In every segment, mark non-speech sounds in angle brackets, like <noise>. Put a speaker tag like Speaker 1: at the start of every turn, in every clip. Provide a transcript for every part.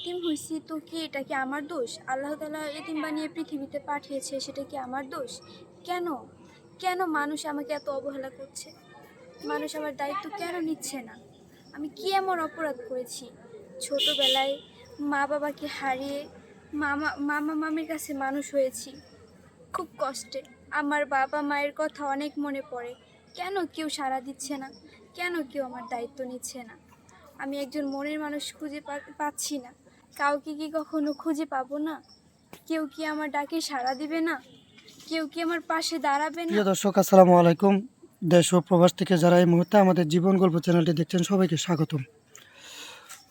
Speaker 1: এতিম হয়েছি তো কি, এটা কি আমার দোষ? আল্লাহ তালা এতিম বানিয়ে পৃথিবীতে পাঠিয়েছে, সেটা কি আমার দোষ? কেন? কেন মানুষ আমাকে এত অবহেলা করছে? মানুষ আমার দায়িত্ব কেন নিচ্ছে না? আমি কি এমন অপরাধ করেছি? ছোটবেলায় মা বাবাকে হারিয়ে মামা মামা মামির কাছে মানুষ হয়েছি। খুব কষ্টে। আমার বাবা মায়ের কথা অনেক মনে পড়ে। কেন কেউ সাড়া দিচ্ছে না? কেন কেউ আমার দায়িত্ব নিচ্ছে না? আমি একজন মনের মানুষ খুঁজে পাচ্ছি না। কাউকে কি কখনো খুঁজে পাবো না? কেউ কি আমার ডাকে সাড়া দিবে না? কেউ কি আমার পাশে দাঁড়াবে না?
Speaker 2: প্রিয় দর্শক, আসসালামু আলাইকুম। দেশ ও প্রবাস থেকে যারা এই মুহূর্তে আমাদের জীবন গল্প চ্যানেলটি দেখছেন, সবাইকে স্বাগতম।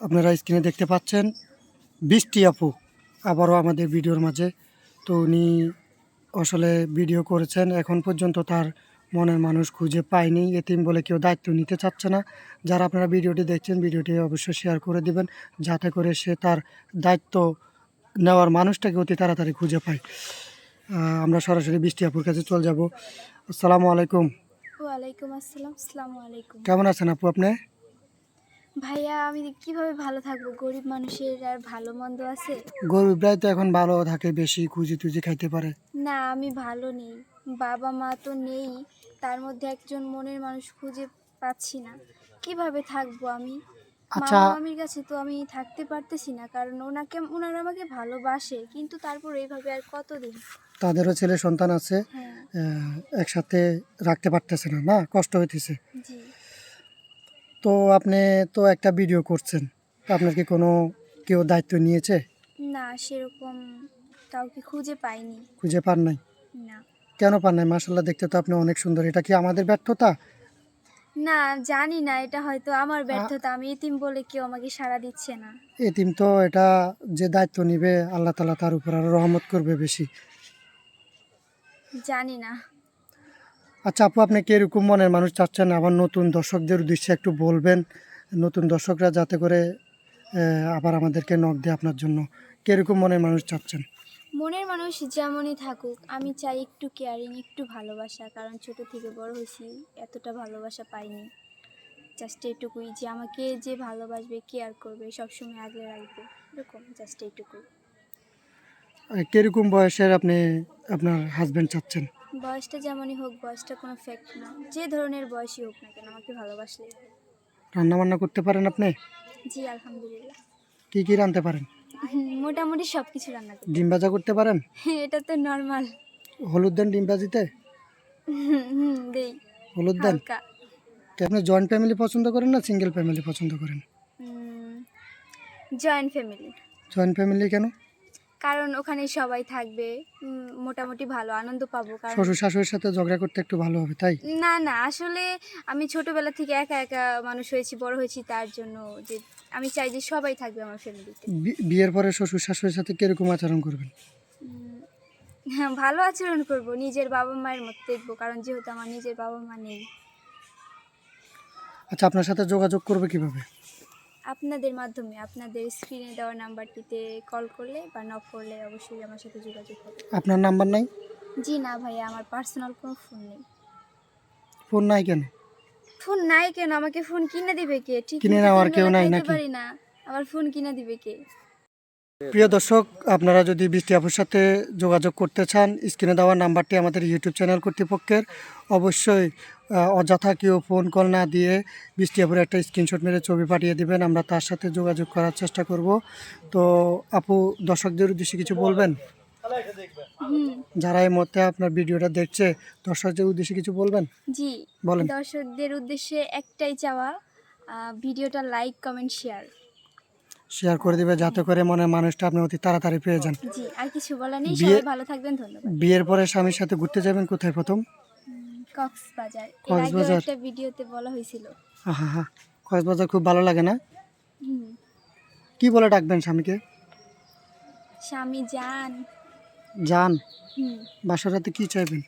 Speaker 2: আপনারা স্ক্রিনে দেখতে পাচ্ছেন বৃষ্টি আপু আবারও আমাদের ভিডিওর মাঝে। তো উনি আসলে ভিডিও করেছেন, এখন পর্যন্ত তার মনের মানুষ খুঁজে পায়নি। এতিম বলে কেউ দায়িত্ব নিতে চাচ্ছে না। যারা আপনারা ভিডিওটি দেখছেন ভিডিওটি অবশ্যই শেয়ার করে দিবেন যাতে করে সে তার দায়িত্ব নেওয়ার মানুষটাকে অতি তাড়াতাড়ি খুঁজে পায়। আহ, আমরা সরাসরি বৃষ্টি আপুর কাছে চলে যাব। আসসালামু আলাইকুম।
Speaker 1: ওয়ালাইকুম আসসালাম আসসালামু আলাইকুম।
Speaker 2: কেমন আছেন আপু আপনি?
Speaker 1: ভাইয়া আমি কীভাবে ভালো থাকব? গরিব মানুষের আর ভালো মন্দ আছে?
Speaker 2: গরিবরাই তো এখন ভালো থাকে বেশি খুঁজি টুজি খাইতে পারে।
Speaker 1: না আমি ভালো নেই। বাবা মা তো নেই তার মধ্যে একজন মনের মানুষ খুঁজে পাচ্ছি না। কীভাবে থাকব আমি?
Speaker 2: আচ্ছা।
Speaker 1: মামা মামির কাছে তো আমি থাকতে পারতেছি না কারণ ওনাকে ওনারা আমাকে ভালোবাসে কিন্তু তারপর এইভাবে আর কতদিন?
Speaker 2: তাদেরও ছেলে সন্তান আছে
Speaker 1: হ্যাঁ।
Speaker 2: একসাথে রাখতে পারতেছে না না? কষ্ট হইতেছে। তো আপনি তো একটা ভিডিও করছেন। আপনার কি কোনো কেউ দায়িত্ব নিয়েছে?
Speaker 1: না সেরকম কাউকে খুঁজে পাইনি।
Speaker 2: খুঁজে পান নাই?
Speaker 1: না।
Speaker 2: কেন পান নাই? মাসাল্লাহ দেখতে তো আপনি অনেক সুন্দর। এটা কি আমাদের ব্যর্থতা?
Speaker 1: না জানি না এটা হয়তো আমার ব্যর্থতা। আমি এতিম বলে কেউ আমাকে সাড়া দিচ্ছে না।
Speaker 2: এতিম তো এটা যে দায়িত্ব নিবে আল্লাহ তালা তার উপর আরও রহমত করবে বেশি।
Speaker 1: জানি না।
Speaker 2: আচ্ছা আপু আপনি কীরকম মনের মানুষ চাচ্ছেন? আবার নতুন দর্শকদের উদ্দেশ্যে একটু বলবেন। নতুন দর্শকরা যাতে করে আবার আমাদেরকে নক দেয় আপনার জন্য। কীরকম মনের মানুষ চাচ্ছেন?
Speaker 1: মনের মানুষ যেমনই থাকুক আমি চাই একটু কেয়ারিং একটু ভালোবাসা। কারণ ছোট থেকে বড় হয়েছি এতটা ভালোবাসা পাইনি। জাস্ট এইটুকুই যে আমাকে যে ভালোবাসবে কেয়ার করবে সবসময় আগলে রাখবে। এরকম জাস্ট এইটুকুই।
Speaker 2: কীরকম বয়সের আপনি আপনার হাজবেন্ড চাচ্ছেন?
Speaker 1: বয়সটা যেমনই হোক বয়সটা কোনো ফ্যাক্ট না। যে ধরনের বয়সই হোক না কেন আমাকে ভালোবাসলেই হয়।
Speaker 2: রান্না বান্না করতে পারেন আপনি?
Speaker 1: জি আলহামদুলিল্লাহ।
Speaker 2: কি কি রাঁধতে পারেন?
Speaker 1: মোটামুটি সব কিছু রান্না করি।
Speaker 2: ডিম ভাজা করতে পারেন? <laughs>
Speaker 1: এটা তো নর্মাল
Speaker 2: হলুদ দেন ডিম ভাজিতে?
Speaker 1: হুম দেই।
Speaker 2: হলুদ দেন?
Speaker 1: হালকা।
Speaker 2: তো আপনি জয়েন্ট ফ্যামিলি পছন্দ করেন না সিঙ্গেল ফ্যামিলি পছন্দ করেন?
Speaker 1: জয়েন্ট ফ্যামিলি
Speaker 2: জয়েন্ট ফ্যামিলি কেন?
Speaker 1: কারণ ওখানে সবাই থাকবে। মোটামুটি ভালো আনন্দ পাবো কারণ
Speaker 2: শ্বশুর শাশুড়ির সাথে ঝগড়া করতে একটু ভালো হবে তাই?
Speaker 1: না না আসলে আমি ছোটবেলা থেকে একা একা মানুষ হয়েছি বড় হয়েছি তার জন্য যে আমি চাই যে সবাই থাকবে আমার ফ্যামিলিতে
Speaker 2: বিয়ের পরে শ্বশুর শাশুড়ির সাথে কীরকম আচরণ করবেন?
Speaker 1: হ্যাঁ ভালো আচরণ করব নিজের বাবা মায়ের মতো দেখব কারণ যেহেতু আমার নিজের বাবা মা নেই।
Speaker 2: আচ্ছা আপনার সাথে যোগাযোগ করবে কীভাবে?
Speaker 1: আপনাদের মাধ্যমে আপনাদের স্ক্রিনে দেওয়া নাম্বারটিতে কল করলে বা নক করলে অবশ্যই আমার সাথে যোগাযোগ হবে।
Speaker 2: আপনার নাম্বার নাই?
Speaker 1: জি না ভাইয়া আমার পার্সোনাল কোনো ফোন নেই।
Speaker 2: ফোন নাই কেন?
Speaker 1: ফোন নাই কেন? আমাকে ফোন কিনে দিবে কে? ঠিক
Speaker 2: কিনে নেওয়ার কেউ নাই নাকি?
Speaker 1: পারি না। আবার ফোন কিনে দিবে কে?
Speaker 2: প্রিয় দর্শক আপনারা যদি বৃষ্টি আপুর সাথে যোগাযোগ করতে চান স্ক্রিনে দেওয়া নাম্বারটি আমাদের ইউটিউব চ্যানেল কর্তৃপক্ষের। অবশ্যই অযথা কেউ ফোন কল না দিয়ে বৃষ্টি আপুর একটা স্ক্রিনশট মেরে ছবি পাঠিয়ে দিবেন আমরা তার সাথে যোগাযোগ করার চেষ্টা করব। তো আপু দর্শকদের উদ্দেশ্যে কিছু বলবেন? যারা এই মুহূর্তে আপনার ভিডিওটা দেখছে দর্শকদের উদ্দেশ্যে কিছু বলবেন?
Speaker 1: জি
Speaker 2: বলেন।
Speaker 1: দর্শকদের উদ্দেশ্যে একটাই চাওয়া ভিডিওটা লাইক কমেন্ট শেয়ার
Speaker 2: শেয়ার করে দিবে যাতে করে মনে মানুষটা আপনি অতি তাড়াতাড়ি পেয়ে যান।
Speaker 1: জি আর কিছু বলার নেই সবাই ভালো থাকবেন ধন্যবাদ।
Speaker 2: বিয়ের পরে স্বামীর সাথে ঘুরতে যাবেন কোথায় প্রথম?
Speaker 1: কক্সবাজার। এর
Speaker 2: কক্সবাজার।
Speaker 1: একটা ভিডিওতে বলা হয়েছিল।
Speaker 2: হা হা কক্সবাজার খুব ভালো লাগে না? কি বলে ডাকবেন স্বামীকে?
Speaker 1: স্বামী যান
Speaker 2: যান
Speaker 1: হুম,
Speaker 2: বাসার রাতে কি চাইবেন?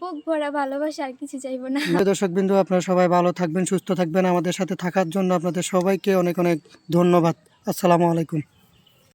Speaker 1: বুক ভরা ভালোবাসা আর কিছু চাইব না।
Speaker 2: দর্শক বিন্দু আপনারা সবাই ভালো থাকবেন, সুস্থ থাকবেন। আমাদের সাথে থাকার জন্য আপনাদের সবাইকে অনেক অনেক ধন্যবাদ। আসসালামু আলাইকুম।